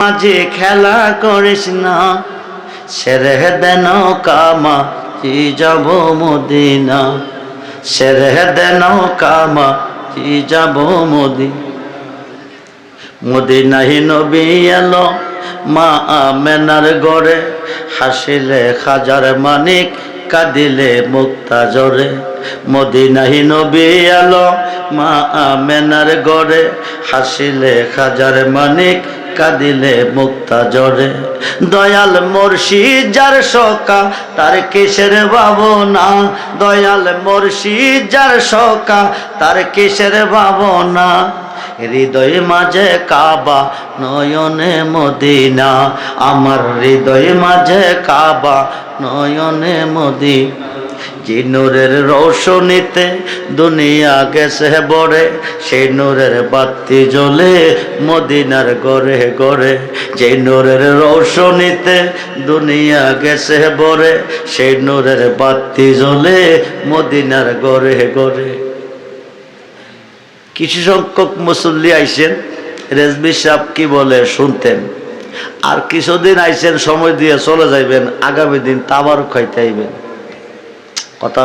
মাঝে খেলা করিস না, সেরে দেন কামা, কি যাব মদিনা? সেরে দেন কামা, কি যাব মদি মদিনাহি নবী এলো, মা আমেনার গড়ে, হাসিলে খাজার মানিক কাঁদিলে মুক্তা জরে মদিনাহি নবী এলো মা আমেনার গড়ে। হাসিলে খাজার মানিক, কাঁদিলে মুক্তা জরে দয়াল মুর্শিদ যার সকা, তার কিসের ভাবনা? দয়াল মুর্শিদ যার সকা, তার কিসের ভাবনা? হৃদয় মাঝে কাবা, নয়নে মদিনা। আমার হৃদয় মাঝে কাবা, নয়নে মদি যে নূরের রৌশনীতে দুনিয়া গেছে বড়ে সেই নূরের বাতি জ্বলে মদিনার গড়ে গড়ে। যে নূরের রৌশনীতে দুনিয়া গেছে বড়ে সেই নূরের বাতি জ্বলে মদিনার গড়ে গড়ে। কিছু সংখ্যক মুসল্লি আইসেন রেজবি সাহেব কি বলে, শুনতেন। আর কিছুদিন আইসেন সময় দিয়ে চলে যাইবেন, আগামী দিন তাবারও খাইতে আইবেন। কথা?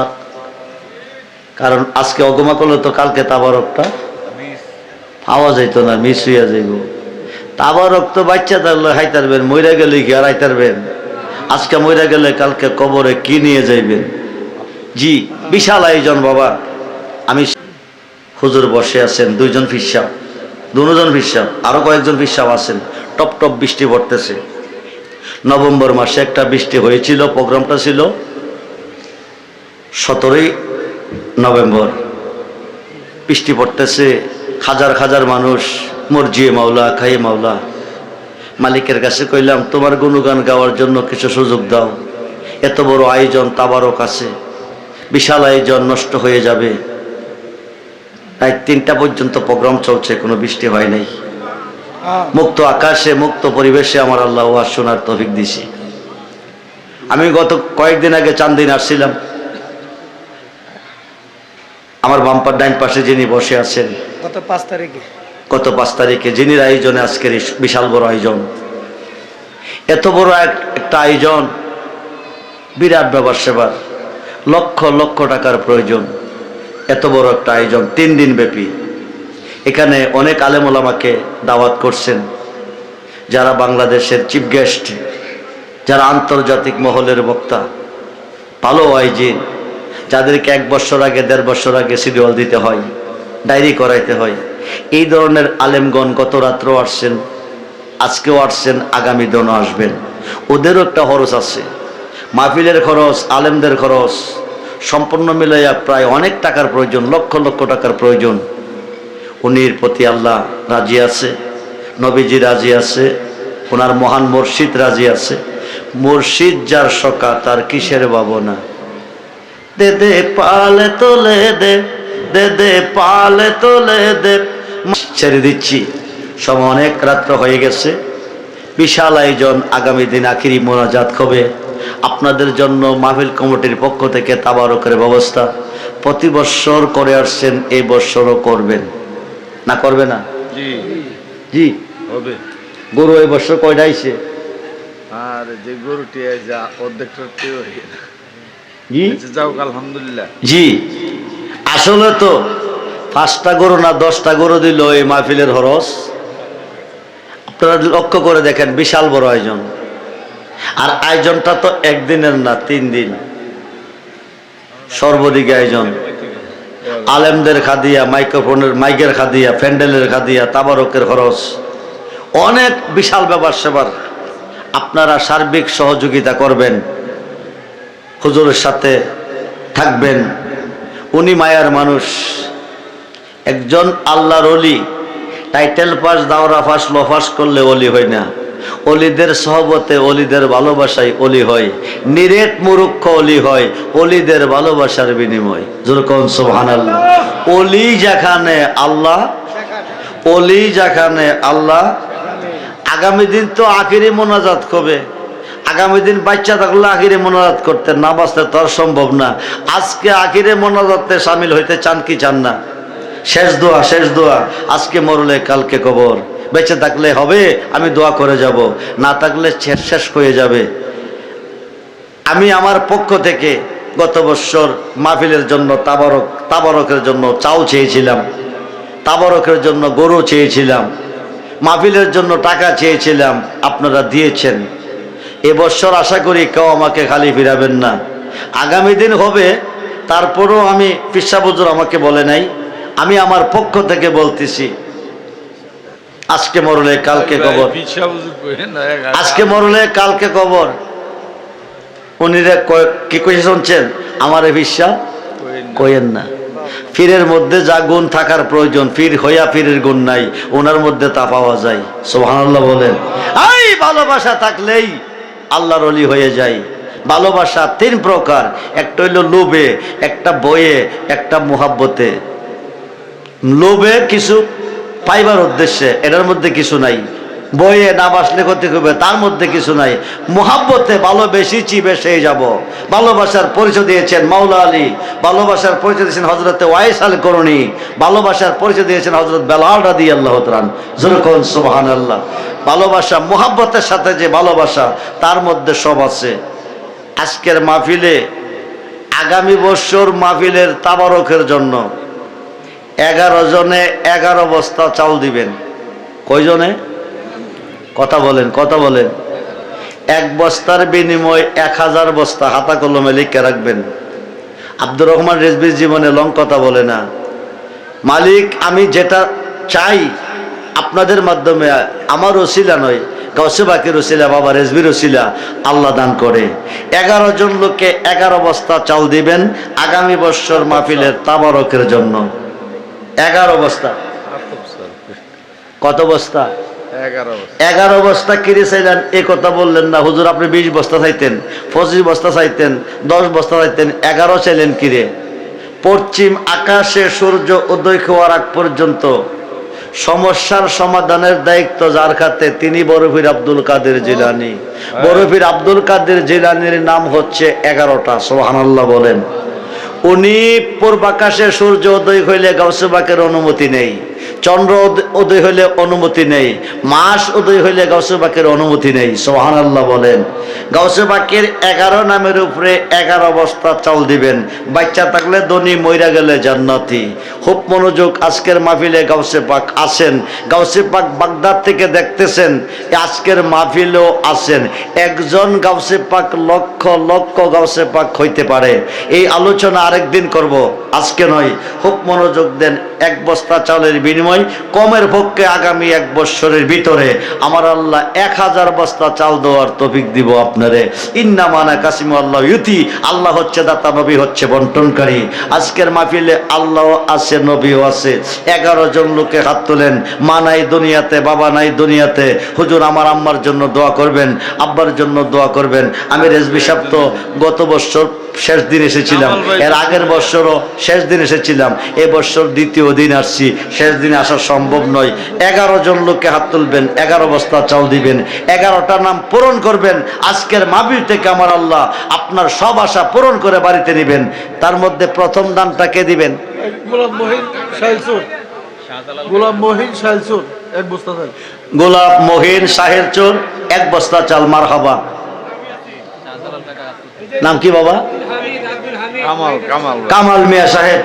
কারণ আজকে অগমা করলে তো কালকে তাবারকটা। পাওয়া যাইতো না মিস হইয়া যাইব। তাবারক তো বাচ্চা থাকলে হাইতারবেন, মইরা গেলে কি আর হাইতারবেন? আজকে মইরা গেলে কালকে কবরে কি নিয়ে যাইবেন? জি, বিশাল আয়োজন বাবা। আমি হুজুর বসে আছেন, দুইজন ফিসাব দুজন ফিসাব আরও কয়েকজন ফিসাব আছেন, টপ টপ বৃষ্টি পড়তেছে। নভেম্বর মাসে একটা বৃষ্টি হয়েছিল, প্রোগ্রামটা ছিল সতেরোই নভেম্বর। বৃষ্টি পড়তেছে, হাজার হাজার মানুষ, মর্জিয়ে মাওলা খাইয়ে মাওলা। মালিকের কাছে কইলাম, তোমার গুণগান গাওয়ার জন্য কিছু সুযোগ দাও। এত বড় আয়োজন তাবারক আছে। বিশাল আয়োজন নষ্ট হয়ে যাবে। তিনটা পর্যন্ত প্রোগ্রাম চলছে কোনো বৃষ্টি হয় নাই। মুক্ত আকাশে মুক্ত পরিবেশে আমার আল্লাহ ওয়াজ শোনার তফিক দিছি আমি গত কয়েকদিন আগে চান্দিন আসছিলাম। আমার বাম্পার ডাইন পাশে যিনি বসে আছেন গত পাঁচ তারিখে। গত পাঁচ তারিখে যিনি আয়োজনে আজকের বিশাল বড় আয়োজন। এত বড় এক- একটা আয়োজন বিরাট ব্যাপার সেবার। লক্ষ লক্ষ টাকার প্রয়োজন। এত বড় একটা আয়োজন, তিন দিন ব্যাপী। এখানে অনেক আলেমোলামাকে দাওয়াত করছেন। যারা বাংলাদেশের চিফ গেস্ট, যারা আন্তর্জাতিক মহলের বক্তা, ভালো আয়োজিন যাদেরকে এক বছর আগে, দেড় বছর আগে শিডিউল দিতে হয়, ডায়েরি করাইতে হয়। এই ধরনের আলেমগণ গত রাত্র আসছেন, আজকেও আসছেন, আগামী দিনও আসবেন। ওদেরও একটা খরচ আছে। মাহফিলের খরচ, আলেমদের খরচ সম্পূর্ণ মিলাইয়া প্রায় অনেক টাকার প্রয়োজন, লক্ষ লক্ষ টাকার প্রয়োজন। উনির প্রতি আল্লাহ রাজি আছে, নবীজি রাজি আছে, ওনার মহান মুর্শিদ রাজি আছে। মুর্শিদ যার সকা তার কিসের ভাবনা? দে দে, পালে তোলে দে দে দে, পালে তোলে দে। ছেড়ে দিচ্ছি, সময় অনেক রাত্র হয়ে গেছে। বিশাল আয়োজন আগামী দিন আখিরি মোনাজাত হবে। আপনাদের জন্য মাহফিল কমিটির পক্ষ থেকে তাবারকের ব্যবস্থা। প্রতি বৎসর করে আসছেন এই বৎসরও করবেন। না করবে না? জি। হবে। গরু এই বৎসর কয়টা আইছে? আর যে গরুটি যা অর্ধেকটা জি? যাও আলহামদুলিল্লাহ। জি। আসলে তো পাঁচটা গরু না দশটা গরু দিল এই মাহফিলের হরস। আপনারা লক্ষ্য করে দেখেন বিশাল বড় আয়োজন আর আয়োজনটা তো একদিনের না, তিন দিন। সর্বদিকে আয়োজন। আলেমদের খাদিয়া, মাইক্রোফোনের, মাইকের খাদিয়া, প্যান্ডেলের খাদিয়া, তাবারকের খরচ। অনেক বিশাল ব্যাপার সেবার। আপনারা সার্বিক সহযোগিতা করবেন, হুজুরের সাথে থাকবেন। উনি মায়ার মানুষ। একজন আল্লাহর অলি। টাইটেল পাস দাওরা পাস লফাস করলে অলি হয় না। অলিদের সহবতে অলিদের ভালোবাসায় অলি হয়। নিরেট মুরুক্ষ অলি হয়, অলিদের ভালোবাসার বিনিময়। যেরকম সোহান আল্লাহ অলি যেখানে আল্লাহ, অলি যেখানে আল্লাহ। আগামী দিন তো আখিরি মোনাজাত কবে? আগামী দিন বাচ্চা থাকলে আখিরে মোনাজাত করতে, না বাঁচতে তো আর সম্ভব না। আজকে আখিরে মোনাজাতে সামিল হইতে চান কি চান না? শেষ দোয়া শেষ দোয়া। আজকে মরলে কালকে কবর। বেঁচে থাকলে হবে, আমি দোয়া করে যাব। না থাকলে শেষ শেষ হয়ে যাবে। আমি আমার পক্ষ থেকে গত বছর মাহফিলের জন্য তাবারক, তাবারকের জন্য চাউ চেয়েছিলাম। তাবারকের জন্য গরু চেয়েছিলাম। মাহফিলের জন্য টাকা চেয়েছিলাম, আপনারা দিয়েছেন। এবছর আশা করি কেউ আমাকে খালি ফিরাবেন না। আগামী দিন হবে, তারপরেও আমি পিসাবুজুর আমাকে বলে নাই। আমি আমার পক্ষ থেকে বলতেছি আজকে মরলে কালকে কবর। আজকে মরলে কালকে কবর। উনিরা কি কইছে শুনছেন? আমার বিশ্বাস কইেন না। ফিরের মধ্যে যা গুণ থাকার প্রয়োজন ফির হইয়া ফিরের গুণ নাই ওনার মধ্যে তা পাওয়া যায়। সোহানাল্লাহ বলেন। এই ভালোবাসা থাকলেই আল্লাহর অলি হয়ে যায়। ভালোবাসা তিন প্রকার। একটা হইল লোভে একটা বয়ে একটা মোহাব্বতে। লোভে কিছু পাইবার উদ্দেশ্যে, এটার মধ্যে কিছু নাই। বইয়ে না বাসলে করতে হবে তার মধ্যে কিছু নাই। মোহাব্বতে ভালোবেসি চিবে সেই যাব। ভালোবাসার পরিচয় দিয়েছেন মাওলা আলী, ভালোবাসার পরিচয় দিয়েছেন হজরতে ওয়াইস আল করণী ভালোবাসার পরিচয় দিয়েছেন হজরত বেলাল রাদি আল্লাহ তালান সুবাহান আল্লাহ ভালোবাসা, মোহাব্বতের সাথে যে ভালোবাসা, তার মধ্যে সব আছে। আজকের মাহফিলে, আগামী বছর মাহফিলের তাবারকের জন্য এগারো জনে এগারো বস্তা চাল দিবেন। কয়জনে? কথা বলেন কথা বলেন। এক বস্তার বিনিময় এক হাজার বস্তা হাতা কলমে লিখে রাখবেন। আব্দুর রহমান রেজবির জীবনে লং কথা বলে না। মালিক, আমি যেটা চাই আপনাদের মাধ্যমে, আমার ওসিলা নয় গৌসে বাকির ওসিলা, বাবা রেজবির ওসিলা, আল্লাহ দান করে। এগারো জন লোককে এগারো বস্তা চাল দিবেন আগামী বৎসর মাহফিলের তাবারকের জন্য। এগারো বস্তা। কত বস্তা? এগারো বস্তা। কিনে চাইলেন এ কথা বললেন না। হুজুর আপনি বিশ বস্তা চাইতেন পঁচিশ বস্তা চাইতেন দশ বস্তা চাইতেন এগারো চাইলেন কিরে? পশ্চিম আকাশে সূর্য উদয় হওয়ার আগ পর্যন্ত সমস্যার সমাধানের দায়িত্ব যার খাতে তিনি বরফির আব্দুল কাদের জিলানি। বরফির আব্দুল কাদের জিলানির নাম হচ্ছে এগারোটা সোহানাল্লাহ বলেন। উনি পূর্বাকাশে সূর্য উদয় হইলে গাউসুবাকের অনুমতি নেই। চন্দ্র উদ- উদয় হইলে অনুমতি নেই, মাস উদয় হইলে গাউসুবাকের অনুমতি নেই সোহান আল্লাহ বলেন গাউসুবাকের এগারো নামের উপরে এগারো বস্তা চাল দিবেন, বাচ্চা থাকলে ধনী মইরা গেলে জান্নাতি। খুব মনোযোগ আজকের মাহফিলে গাউসে পাক আসেন গাউসে পাক বাগদাদ থেকে দেখতেছেন, আজকের মাহফিলেও আসেন। একজন গাউসে পাক লক্ষ লক্ষ গাউসে পাক হইতে পারে। এই আলোচনা আরেকদিন করব, আজকে নয়, খুব মনোযোগ দেন এক বস্তা চালের বিনিময় কমের পক্ষে আগামী এক বৎসরের ভিতরে আমার আল্লাহ এক হাজার বস্তা চাল দেওয়ার তফিক দিব আপনারে। ইন্না মানা কাসিম আল্লাহ ইউতি আল্লাহ হচ্ছে দাতা নবী হচ্ছে বন্টনকারী। আজকের মাহফিলে আল্লাহ আছে নবীও আছে। এগারো জন লোকে হাত তোলেন মা নাই দুনিয়াতে বাবা নাই দুনিয়াতে। হুজুর আমার আম্মার জন্য দোয়া করবেন আব্বার জন্য দোয়া করবেন। আমি রেজবি সাহেব তো গত বছর শেষ দিন এসেছিলাম। এর আগের বছরও শেষ দিন এসেছিলাম। এ বছর দ্বিতীয় দিন আসছি। শেষ দিনে আসা সম্ভব নয়। এগারো জন লোককে হাত তুলবেন এগারো বস্তা চাল দিবেন এগারোটা নাম পূরণ করবেন। আজকের মাবির থেকে আমার আল্লাহ আপনার সব আশা পূরণ করে বাড়িতে নেবেন। তার মধ্যে প্রথম দানটা কে দিবেন? মহিন এক বস্তা চাল। গোলাপ মহিন সাহের চোর এক বস্তা চাল মার হাবা নাম কি বাবা? কামাল মিয়া সাহেব।